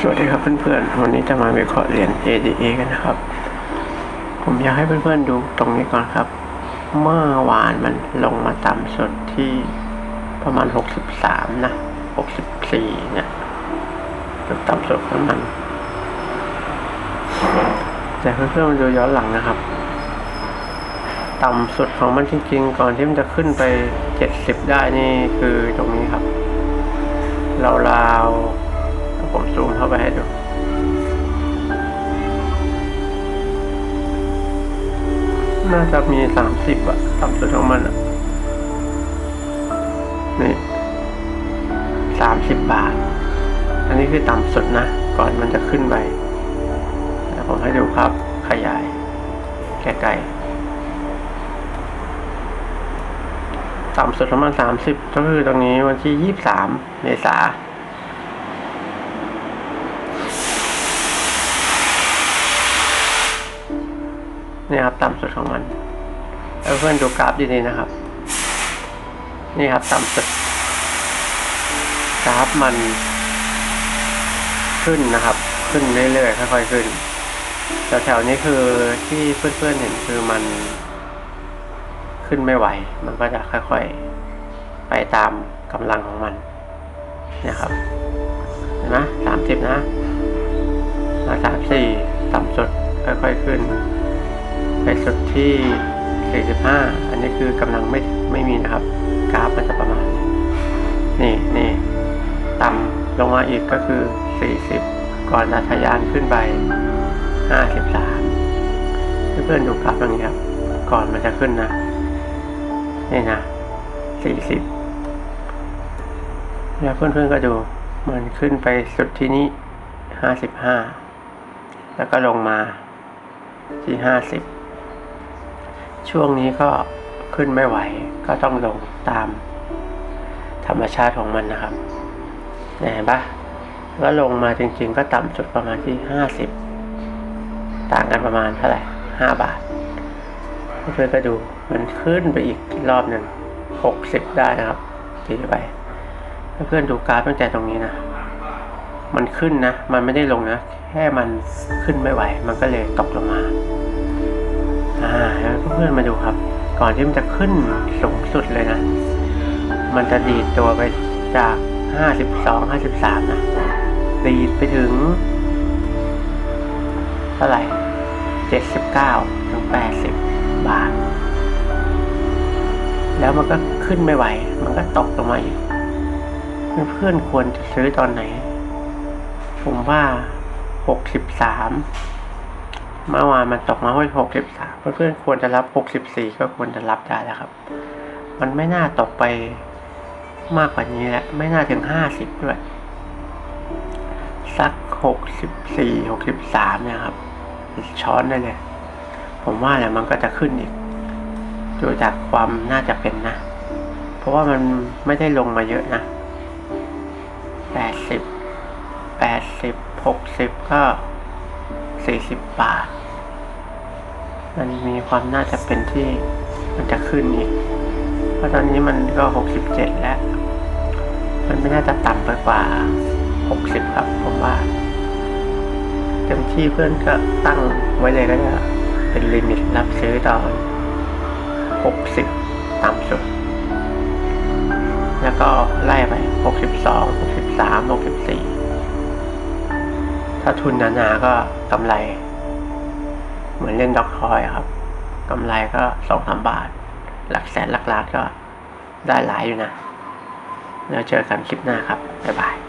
สวัสดีครับเพื่อนๆ วันนี้จะมาวิเคราะห์เหรียญ ADA กันนะครับ ผมอยากให้เพื่อนๆดูตรงนี้ก่อนครับ เมื่อวานมันลงมาต่ำสุดที่ประมาณ 63 นะ 64 เนี่ยจุดต่ำสุดของมัน แต่เพื่อนๆมาดูย้อนหลังนะครับ ต่ำสุดของมันจริงๆ ก่อนที่มันจะขึ้นไป 70 ได้นี่คือตรงนี้ครับราวๆถ้า ผมซูมเข้าไปให้ดูน่าจะมี30อะต่ำสุดของมันอะนี่30บบาท อันนี้คือต่ำสุดนะ ก่อนมันจะขึ้นไปแล้วผมให้ดูภาพขยายใกล้ๆต่ำสุดประมาณสามสิบก็คือตรงนี้วันที่ยี่สามเมษา นี่ครับต่ำสุดของมันแล้วเพื่อนดูกราฟดีๆนะครับ นี่ครับต่ำสุดกราฟมันขึ้นนะครับ ขึ้นเรื่อยๆค่อยๆขึ้นแถวๆนี้คือที่เพื่อนๆเห็นคือมันขึ้นไม่ไหว มันก็จะค่อยๆ ไปตามกำลังของมันเนี่ยครับ เห็นไหมสามสิบนะมาสามสี่ต่ำสุดค่อยๆขึ้น ไปสุดที่สี่สิบห้าอันนี้คือกำลังไม่ไม่มีนะครับ กราฟมันจะประมาณ นี้นี่นี่ต่ำลงมาอีกก็คือสี่สิบก่อนจะทะยานขึ้นไปห้าสิบสามเพื่อนๆดูกราฟตรงนี้ครับ ก่อนมันจะขึ้นนะ นี่นะสี่สิบแล้วเพื่อนๆก็ดู มันขึ้นไปสุดที่นี้ห้าสิบห้าแล้วก็ลงมาที่ห้าสิบ ช่วงนี้ก็ขึ้นไม่ไหวก็ต้องลงตาม ธรรมชาติของมันนะครับเห็นปะแล้วลงมาจริง ๆ ก็ต่ำสุดประมาณที่ห้าสิบต่างกันประมาณเท่าไหร่ห้าบาทเพื่อนก็ดูมันขึ้นไปอีกรอบหนึ่งหกสิบได้นะครับตีไปเพื่อนดูกราฟตั้งแต่ตรงนี้นะ มันขึ้นนะ มันไม่ได้ลงนะ แค่มันขึ้นไม่ไหว มันก็เลยตกลงมา อ่าแล้วเพื่อนๆมาดูครับ ก่อนที่มันจะขึ้นสูงสุดเลยนะ มันจะดีดตัวไปจากห้าสิบสองห้าสิบสามนะ ดีดไปถึง เท่าไหร่เจ็ดสิบเก้าถึงแปดสิบาท แล้วมันก็ขึ้นไม่ไหว มันก็ตกลงมาอีก เพื่อนๆควรจะซื้อตอนไหน ผมว่าหกสิบสาม เมื่อวานมันตกมาที่หกสิบสามเพื่อนๆควรจะรับหกสิบสี่ก็ควรจะรับได้แล้วครับ มันไม่น่าตกไปมากกว่านี้แล้วไม่น่าถึงห้าสิบด้วย สักหกสิบสี่หกสิบสามเนี่ยครับ ช้อนได้เลย ผมว่าเนี่ยมันก็จะขึ้นอีกดูจากความน่าจะเป็นนะ เพราะว่ามันไม่ได้ลงมาเยอะนะแปดสิบแปดสิบหกสิบก็ 40 บาท มันมีความน่าจะเป็นที่มันจะขึ้นอีก เพราะตอนนี้มันก็ 67 แล้ว มันไม่น่าจะต่ำไปกว่า 60 ครับผมว่าเต็มที่เพื่อนก็ตั้งไว้เลยก็จะเป็นลิมิตรับซื้อตอน 60 ต่ำสุด แล้วก็ไล่ไป 62 63 64 ถ้าทุนหนาๆก็กำไร เหมือนเล่นด็อกคอยครับกำไรก็สองสามบาท หลักแสนหลักล้านก็ได้หลายอยู่นะ แล้วเจอกันคลิปหน้าครับ บ๊ายบาย